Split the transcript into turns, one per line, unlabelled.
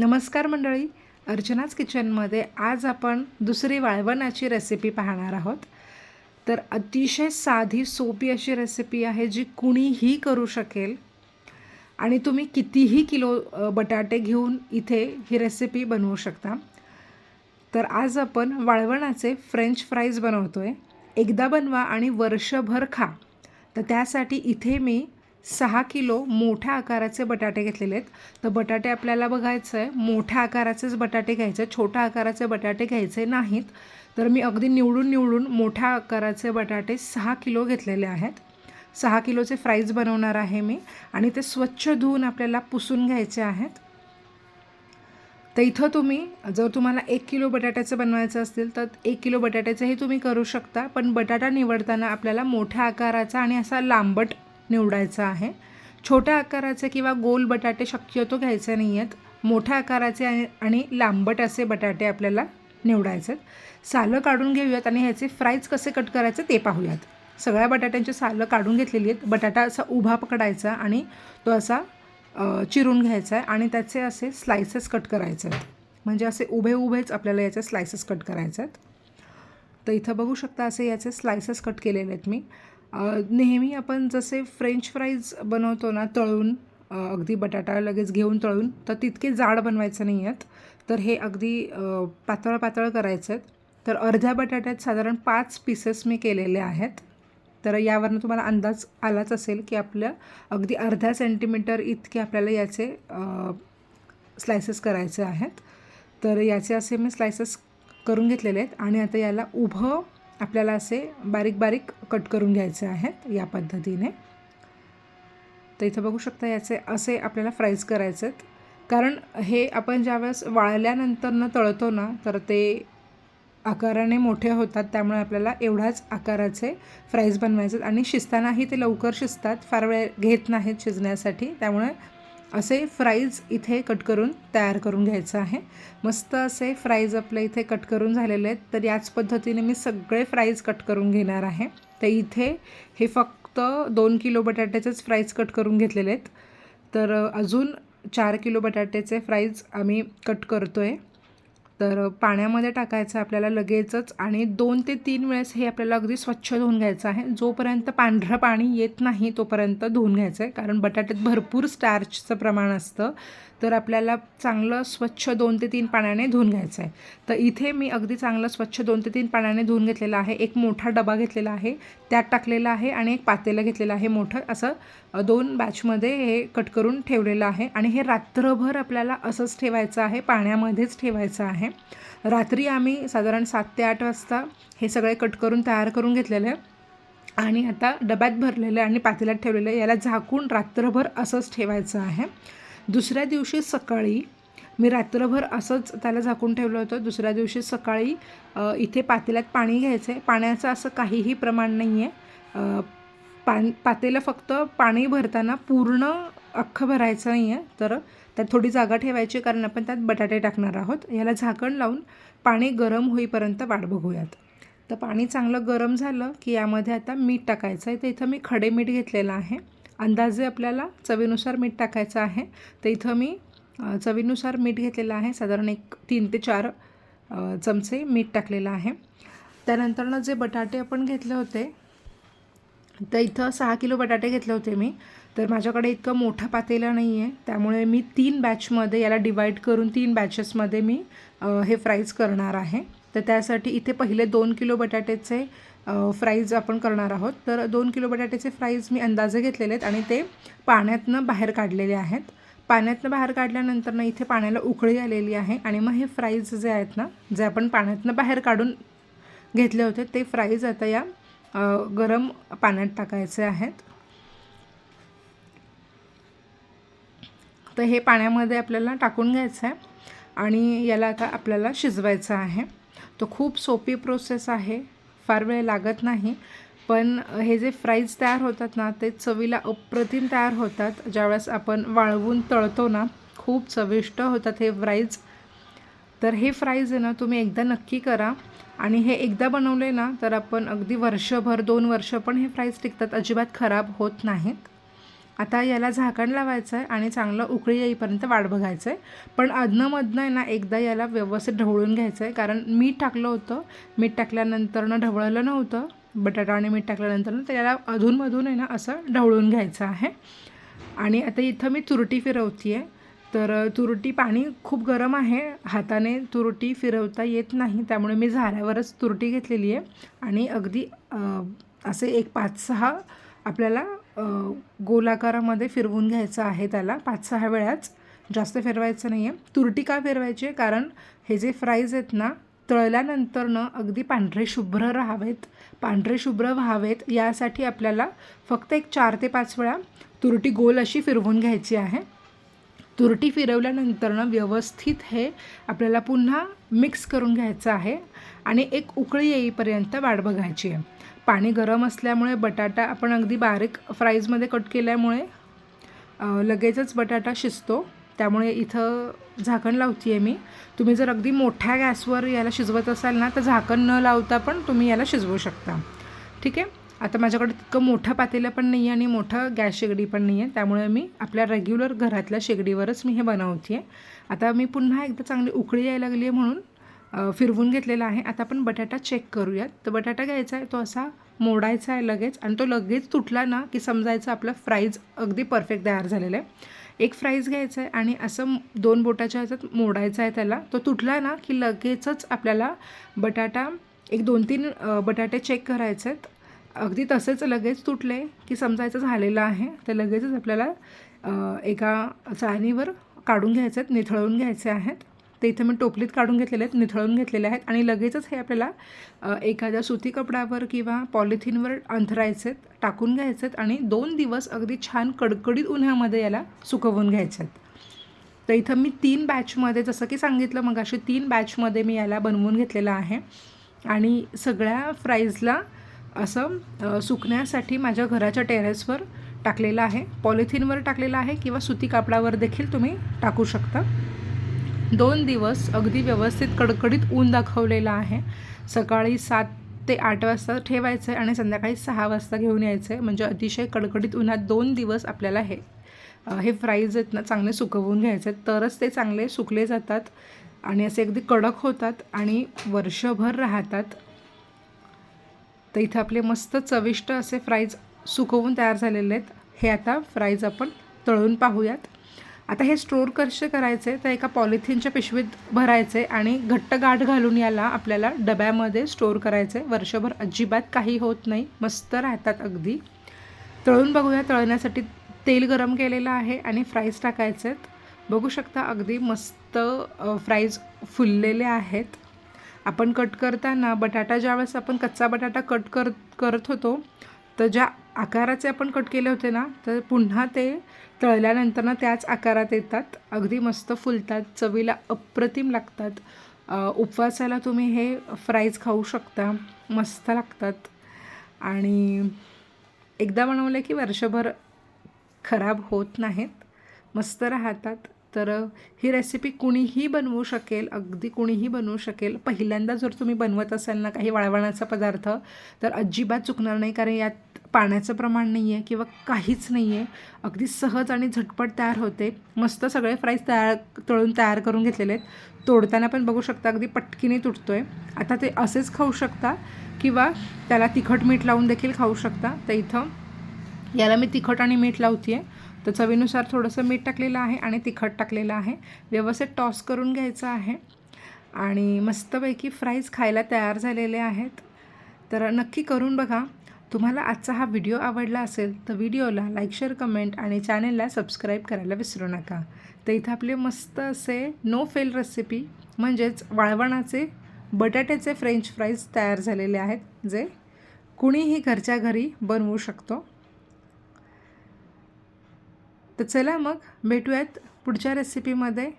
नमस्कार मंडळी. अर्चनाच किचनमध्ये आज आपण दुसरी वाळवणाची रेसिपी पाहणार आहोत. तर अतिशय साधी सोपी अशी रेसिपी आहे जी कुणीही करू शकेल. आणि तुम्ही कितीही किलो बटाटे घेऊन इथे ही रेसिपी बनवू शकता. तर आज आपण वाळवणाचे फ्रेंच फ्राईज बनवतो आहे एकदा बनवा आणि वर्षभर खा. तर त्यासाठी इथे मी सहा किलो मोठ्या आकाराचे बटाटे घेतलेले आहेत. तर बटाटे आपल्याला बघायचं आहे मोठ्या आकाराचेच बटाटे घ्यायचे छोट्या आकाराचे बटाटे घ्यायचे नाहीत. तर मी अगदी निवडून निवडून मोठ्या आकाराचे बटाटे सहा किलो घेतलेले आहेत. सहा किलोचे फ्राईज बनवणार आहे मी आणि ते स्वच्छ धुवून आपल्याला पुसून घ्यायचे आहेत. तर इथं तुम्ही जर तुम्हाला एक किलो बटाट्याचं बनवायचं असतील तर एक किलो बटाट्याचंही तुम्ही करू शकता. पण बटाटा निवडताना आपल्याला मोठ्या आकाराचा आणि असा लांबट निवडायचा आहे. छोट्या आकाराचे किंवा गोल बटाटे शक्यतो घ्यायचे नाही आहेत मोठ्या आकाराचे आणि लांबट असे बटाटे आपल्याला निवडायचे आहेत सालं काढून घेऊयात आणि ह्याचे फ्राईज कसे कट करायचे ते पाहूयात. सगळ्या बटाट्यांची सालं काढून घेतलेली आहेत. बटाटा असा उभा पकडायचा आणि तो असा चिरून घ्यायचा आहे आणि त्याचे असे स्लायसेस कट करायचे आहेत. म्हणजे असे उभे उभेच आपल्याला याचे स्लायसेस कट करायचे आहेत. तर इथं बघू शकता असे याचे स्लायसेस कट केलेले आहेत मी. नेहमी आपण जसे फ्रेंच फ्राईज बनवतो ना तळून अगदी बटाटा लगेच घेऊन तळून तर तितके जाड बनवायचे नाही आहेत. तर हे अगदी पातळ पातळ करायचे आहेत. तर अर्ध्या बटाट्यात साधारण पाच पीसेस मी केलेले आहेत. तर यावरनं तुम्हाला अंदाज आलाच असेल की आपलं अगदी अर्ध्या सेंटीमीटर इतके आपल्याला याचे स्लायसेस करायचे आहेत. तर याचे असे मी स्लायसेस करून घेतलेले आहेत आणि आता याला उभं आपल्याला असे बारीक बारीक कट करून घ्यायचे आहेत या पद्धतीने. तर इथं बघू शकता याचे असे आपल्याला फ्राईज करायचे आहेत. कारण हे आपण ज्यावेळेस वाळल्यानंतर न तळतो ना तर ते आकाराने मोठे होतात त्यामुळे आपल्याला एवढ्याच आकाराचे फ्राईज बनवायचे आहेत. आणि शिजतानाही ते लवकर शिजतात फार वेळ घेत नाहीत शिजण्यासाठी त्यामुळे असे फ्राईज इथे कट करून तयार करून घ्यायचं आहे. मस्त असे फ्राईज आपल्या इथे कट करून झालेले आहेत. तर याच पद्धतीने मी सगळे फ्राईज कट करून घेणार आहे. तर इथे हे फक्त दोन किलो बटाट्याचेच फ्राईज कट करून घेतलेले आहेत. तर अजून चार किलो बटाट्याचे फ्राईज आम्ही कट करतो आहे तर पाण्यामध्ये टाकायचं आहे आपल्याला लगेचच आणि दोन ते तीन वेळेस हे आपल्याला अगदी स्वच्छ धुवून घ्यायचं आहे. जोपर्यंत पांढरं पाणी येत नाही तोपर्यंत धुवून घ्यायचं आहे. कारण बटाट्यात भरपूर स्टार्चचं प्रमाण असतं. तर आपल्याला चांगलं स्वच्छ दोन ते तीन पाण्याने धुवून घ्यायचं आहे. तर इथे मी अगदी चांगलं स्वच्छ दोन ते तीन पाण्याने धुवून घेतलेलं आहे. एक मोठा डबा घेतलेला आहे. त्यात टाकलेला आहे आणि एक पातेलं घेतलेलं आहे मोठं. असं दोन बॅचमध्ये हे कट करून ठेवलेलं आहे. आणि हे रात्रभर आपल्याला असंच ठेवायचं आहे. पाण्यामध्येच ठेवायचं आहे. रात्री आम्ही साधारण सात ते आठ वाजता हे सगळे कट करून तयार करून घेतलेले. आहे आणि आता डब्यात भरलेलं आहे आणि पातेल्यात ठेवलेलं आहे याला झाकून रात्रभर असंच ठेवायचं आहे. दुसऱ्या दिवशी सकाळी मी रात्रभर असंच त्याला झाकून ठेवलं होतं. दुसऱ्या दिवशी सकाळी इथे पातेल्यात पाणी घ्यायचं आहे पाण्याचं असं काहीही प्रमाण नाही आहे पान पातेलं फक्त पाणी भरताना पूर्ण अख्खं भरायचं नाही आहे तर त्यात थोडी जागा ठेवायची कारण आपण त्यात बटाटे टाकणार आहोत. याला झाकण लावून पाणी गरम होईपर्यंत वाट बघूयात. तर पाणी चांगलं गरम झालं की यामध्ये आता मीठ टाकायचं आहे. तर इथं मी खडे मीठ घेतलेलं आहे. अंदाजे आपल्याला चवीनुसार मीठ टाकायचं आहे. तर इथं मी चवीनुसार मीठ घेतलेलं आहे. साधारण एक तीन ते चार चमचे मीठ टाकलेलं आहे. त्यानंतरनं जे बटाटे आपण घेतले होते तर इथं सहा किलो बटाटे घेतले होते मी. तर माझ्याकडे इतकं मोठं पातेलं नाही आहे त्यामुळे मी तीन बॅचमध्ये याला डिवाईड करून तीन बॅचेसमध्ये मी हे फ्राईज करणार आहे. तर त्यासाठी इथे पहिले दोन किलो बटाट्याचे फ्राईज आपण करणार आहोत. तर दोन किलो बटाट्याचे फ्राईज मी अंदाजे घेतलेले आहेत आणि ते पाण्यातनं बाहेर काढलेले आहेत. पाण्यातनं बाहेर काढल्यानंतर ना इथे पाण्याला उकळी आलेली आहे आणि मग हे फ्राईज जे आहेत ना जे आपण पाण्यातनं बाहेर काढून घेतले होते ते फ्राईज आता या गरम पाण्यात टाकायचे आहेत. तर हे पाण्यामध्ये आपल्याला टाकून घ्यायचं आहे. आणि याला आता आपल्याला शिजवायचं आहे. तो खूप सोपी प्रोसेस आहे. फार वेळ लागत नाही. पण हे जे फ्राईज तयार होतात ना ते चवीला अप्रतिम तयार होतात. ज्यावेळेस आपण वाळवून तळतो ना खूप चविष्ट होतात हे फ्राईज तर हे फ्राईज आहे ना तुम्ही एकदा नक्की करा. आणि हे एकदा बनवले ना तर आपण अगदी वर्षभर दोन वर्ष पण हे फ्राईज टिकतात. अजिबात खराब होत नाहीत. आता याला झाकण लावायचं आहे आणि चांगलं उकळी येईपर्यंत वाट बघायचं आहे पण अधनंमधनं आहे ना एकदा याला व्यवस्थित ढवळून घ्यायचं आहे कारण मीठ टाकलं होतं. मीठ टाकल्यानंतरनं ढवळलं नव्हतं. बटाटा आणि मीठ टाकल्यानंतर त्याला अधूनमधून आहे ना असं ढवळून घ्यायचं आहे. आणि आता इथं मी तुरटी फिरवते आहे तर तुरटी पाणी खूप गरम आहे. हाताने तुरटी फिरवता येत नाही. त्यामुळे मी झाऱ्यावरच तुरटी घेतलेली आहे आणि अगदी असे एक पाच सहा आपल्याला गोलाकारामध्ये फिरवून घ्यायचं आहे त्याला पाच सहा वेळाच. जास्त फिरवायचं नाही आहे तुरटी का फिरवायची आहे? कारण हे जे फ्राईज आहेत ना तळल्यानंतरनं अगदी पांढरे शुभ्र राहावेत. पांढरे शुभ्र व्हावेत. यासाठी आपल्याला फक्त एक चार ते पाच वेळा तुरटी गोल अशी फिरवून घ्यायची आहे. तुरटी फिरवल्यानंतरनं व्यवस्थित हे आपल्याला पुन्हा मिक्स करून घ्यायचं आहे आणि एक उकळी येईपर्यंत वाट बघायची आहे. पाणी गरम असल्यामुळे बटाटा आपण अगदी बारीक फ्राईजमध्ये कट केल्यामुळे लगेचच बटाटा शिजतो. त्यामुळे इथं झाकण लावते आहे मी. तुम्ही जर अगदी मोठ्या गॅसवर याला शिजवत असाल ना तर झाकण न लावता पण तुम्ही याला शिजवू शकता. ठीक आहे? आता माझ्याकडे तितकं मोठं पातेलं पण नाही आहे आणि मोठं गॅस शेगडी पण नाही आहे त्यामुळे मी आपल्या रेग्युलर घरातल्या शेगडीवरच मी हे बनवते आहे आता मी पुन्हा एकदा चांगली उकळी यायला लागली आहे म्हणून फिरवून घेतलेला आहे. आता आपण बटाटा चेक करूयात. तर बटाटा घ्यायचा आहे तो असा मोडायचा आहे लगेच आणि तो लगेच तुटला ना की समजायचं आपलं फ्राईज अगदी परफेक्ट तयार झालेलं आहे. एक फ्राईज घ्यायचा आहे आणि असं दोन बोटाच्या ह्याच्यात मोडायचा आहे त्याला. तो तुटला ना की लगेचच आपल्याला बटाटा एक दोन तीन बटाटे चेक करायचे आहेत. अगदी तसेच लगेच तुटले की समजायचं झालेलं आहे. तर लगेचच आपल्याला एका चाळणीवर काढून घ्यायचे आहेत निथळवून घ्यायचे आहेत. ते इथं मी टोपलीत काढून घेतलेले आहेत निथळून घेतलेले आहेत आणि लगेचच हे आपल्याला एखाद्या सुती कपड्यावर किंवा पॉलिथिनवर अंथरायचे आहेत टाकून घ्यायचे आहेत आणि दोन दिवस अगदी छान कडकडीत उन्हामध्ये याला सुकवून घ्यायचे आहेत. तर इथं मी तीन बॅचमध्ये जसं की सांगितलं मग अशी तीन बॅचमध्ये मी याला बनवून घेतलेलं आहे. आणि सगळ्या फ्राईजला असं सुकण्यासाठी माझ्या घराच्या टेरेसवर टाकलेलं आहे. पॉलिथिनवर टाकलेलं आहे किंवा सुती कापडावर देखील तुम्ही टाकू शकता. दोन दिवस अगदी व्यवस्थित कडकडीत ऊन दाखवलेलं आहे. सकाळी सात ते आठ वाजता ठेवायचं आहे आणि संध्याकाळी सहा वाजता घेऊन यायचं आहे म्हणजे अतिशय कडकडीत उन्हात दोन दिवस आपल्याला हे हे फ्राईज आहेत ना चांगले सुकवून घ्यायचे आहेत तरच ते चांगले सुकले जातात आणि असे अगदी कडक होतात आणि वर्षभर राहतात. तर इथं आपले मस्त चविष्ट असे फ्राईज सुकवून तयार झालेले आहेत. हे आता फ्राईज आपण तळून पाहूयात. आता हे स्टोअर कसे करायचे? तर एका पॉलिथिनच्या पिशवीत भरायचे आणि घट्ट गाठ घालून याला आपल्याला डब्यामध्ये स्टोअर करायचे. वर्षभर अजिबात काही होत नाही. मस्त राहतात अगदी. तळून बघूया. तळण्यासाठी तेल गरम केलेलं आहे आणि फ्राईज टाकायचे आहेत. बघू शकता अगदी मस्त फ्राईज फुललेले आहेत. आपण कट करताना बटाटा ज्यावेळेस आपण कच्चा बटाटा कट कर करत होतो तर ज्या आकाराचे आपण कट केले होते ना तर पुन्हा ते तळल्यानंतर ना त्याच आकारात येतात. अगदी मस्त फुलतात चवीला अप्रतिम लागतात. उपवासाला तुम्ही हे फ्राईज खाऊ शकता मस्त लागतात. आणि एकदा बनवले की वर्षभर खराब होत नाहीत मस्त राहतात. तर ही रेसिपी कुणीही बनवू शकेल अगदी कुणीही बनवू शकेल पहिल्यांदा जर तुम्ही बनवत असाल ना काही वाळवणाचा पदार्थ तर अजिबात चुकणार नाही कारण यात पाण्याचं प्रमाण नाही आहे किंवा काहीच नाही आहे अगदी सहज आणि झटपट तयार होते. मस्त सगळे फ्राईज तयार तळून तयार करून घेतलेले आहेत. तोडताना पण बघू शकता अगदी पटकीने तुटतो आहे आता ते असेच खाऊ शकता किंवा त्याला तिखट मीठ लावून देखील खाऊ शकता. तर इथं याला मी तिखट आणि मीठ लावते आहे तर चवीनुसार थोडंसं मीठ टाकलेलं आहे आणि तिखट टाकलेलं आहे. व्यवस्थित टॉस करून घ्यायचं आहे. आणि मस्तपैकी फ्राईज खायला तयार झालेले आहेत. तर नक्की करून बघा. तुम्हाला आजचा हा व्हिडिओ आवडला असेल तर व्हिडिओला लाईक शेअर कमेंट आणि चॅनेलला सबस्क्राईब करायला विसरू नका. तर इथं आपले मस्त असे नो फेल रेसिपी म्हणजेच वाळवणाचे बटाट्याचे फ्रेंच फ्राईज तयार झालेले आहेत जे कुणीही घरच्या घरी बनवू शकतो. तर चला मग भेटूयात पुढच्या रेसिपीमध्ये